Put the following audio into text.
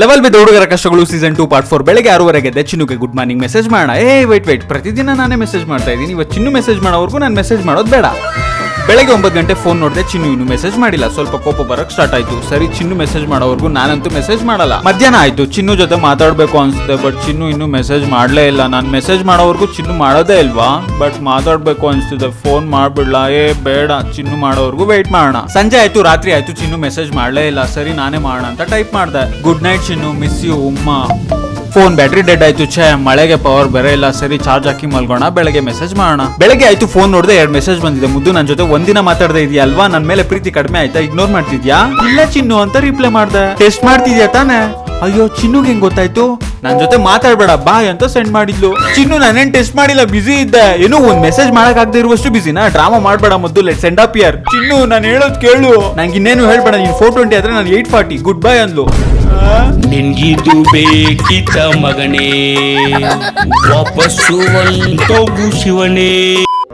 Level with ಹುಡುಗರ ಕಷ್ಟಗಳು season two part four ಬೆಳಗ್ಗೆ ಆರೂವರೆಗೆ ಎದ್ದೆ ಚಿನ್ನುಗೆ ಗುಡ್ ಮಾರ್ನಿಂಗ್ ಮೆಸೇಜ್ ಮಾಡೋಣ. ಏ ವೈಟ್ ವೈಟ್ ಪ್ರತಿದಿನ ನಾನೇ ಮೆಸೇಜ್ ಮಾಡ್ತಾ ಇದ್ದೀನಿ. ಇವತ್ತು ಚಿನ್ನು ಮೆಸೇಜ್ ಮಾಡೋವರೆಗೂ ನಾನು ಮೆಸೇಜ್ ಮಾಡೋದು ಬೇಡ. ಬೆಳಗ್ಗೆ ಒಂಬತ್ತು ಗಂಟೆ ಫೋನ್ ನೋಡಿದೆ ಚಿನ್ನು ಇನ್ನು ಮೆಸೇಜ್ ಮಾಡಿಲ್ಲ. ಸ್ವಲ್ಪ ಕೋಪ ಬರಕ್ ಸ್ಟಾರ್ಟ್ ಆಯ್ತು. ಸರಿ, ಚಿನ್ನು ಮೆಸೇಜ್ ಮಾಡೋವರೆಗೂ ನಾನಂತೂ ಮೆಸೇಜ್ ಮಾಡಲ್ಲ. ಮಧ್ಯಾಹ್ನ ಆಯ್ತು. ಚಿನ್ನು ಜೊತೆ ಮಾತಾಡಬೇಕು ಅನ್ಸುತ್ತೆ ಬಟ್ ಚಿನ್ನು ಇನ್ನು ಮೆಸೇಜ್ ಮಾಡ್ಲೇ ಇಲ್ಲ. ನಾನು ಮೆಸೇಜ್ ಮಾಡೋವರೆಗೂ ಚಿನ್ನು ಮಾಡೋದೇ ಇಲ್ವಾ? ಬಟ್ ಮಾತಾಡಬೇಕು ಅನ್ಸುತ್ತೆ. ಫೋನ್ ಮಾಡ್ಬಿಡ್ಲಾ? ಏ, ಬೇಡ. ಚಿನ್ನು ಮಾಡೋವರೆಗೂ ವೆಯ್ಟ್ ಮಾಡೋಣ. ಸಂಜೆ ಆಯ್ತು, ರಾತ್ರಿ ಆಯ್ತು, ಚಿನ್ನು ಮೆಸೇಜ್ ಮಾಡ್ಲೇ ಇಲ್ಲ. ಸರಿ, ನಾನೇ ಮಾಡೋಣ ಅಂತ ಟೈಪ್ ಮಾಡ್ದೆ. Good night Chinnu. Miss you ಉಮ್ಮ. Phone battery dead ಆಯ್ತು, ಛೇ, ಮಳೆಗೆ ಪವರ್ ಬೇರೆ ಇಲ್ಲ, ಸರಿ ಚಾರ್ಜ್ ಹಾಕಿ ಮಲ್ಗೋಣ, ಬೆಳಗ್ಗೆ ಮೆಸೇಜ್ ಮಾಡೋಣ. ಬೆಳಗ್ಗೆ ಆಯ್ತು ಫೋನ್ ನೋಡಿದೆ ಎರಡು ಮೆಸೇಜ್ ಬಂದಿದೆ. ಮುದ್ದು ನನ್ನ ಜೊತೆ ಒಂದಿನ ಮಾತಾಡ್ದೆ ಇದೆಯಾ ಅಲ್ವಾ? ನನ್ನ ಮೇಲೆ ಪ್ರೀತಿ ಕಡಿಮೆ ಆಯ್ತಾ? ಇಗ್ನೋರ್ ಮಾಡ್ತಿದ್ಯಾ? ಇಲ್ಲ ಚಿನ್ನು ಅಂತ ರಿಪ್ಲೈ ಮಾಡ್ದೆ. ಟೆಸ್ಟ್ ಮಾಡ್ತಿದ್ಯಾ ತಾನೆ? ಅಯ್ಯೋ ಚಿನ್ನು ಹೆಂಗ್ ಗೊತ್ತಾಯ್ತು? ನನ್ ಜೊತೆ ಮಾತಾಡ್ಬೇಡ, ಬಾಯ್ ಅಂತ ಸೆಂಡ್ ಮಾಡಿದ್ಲು. ಚಿನ್ನು, ನಾನೇನ್ ಟೆಸ್ಟ್ ಮಾಡಿಲ್ಲ ಬಿಸಿ ಇದ್ದೆ. ಏನು ಒಂದ್ ಮೆಸೇಜ್ ಮಾಡಕ್ ಆಗದೆ ಇರುವಷ್ಟು ಬಿಸಿನಾ ಡ್ರಾಮಾ ಮಾಡ್ಬೇಡ ಮೊದ್ದು let send up ear Chinnu, ನಾನು ಹೇಳೋದ್ ಕೇಳು. ನಂಗೆ ಇನ್ನೇನು ಹೇಳ್ಬೇಡ, ನೀನ್ ಫೋರ್ ಟ್ವೆಂಟಿ ಆದ್ರೆ ನಾನು ಏಟ್ ಫಾರ್ಟಿ ಗುಡ್ ಬೈ ಅಂದ್ಲು? ನಿನ್ಗಿದು ಬೇಕಿತ ಮಗನೇ. ವಾಪಸ್ಸು ಒಂದು ಶಿವನೇ.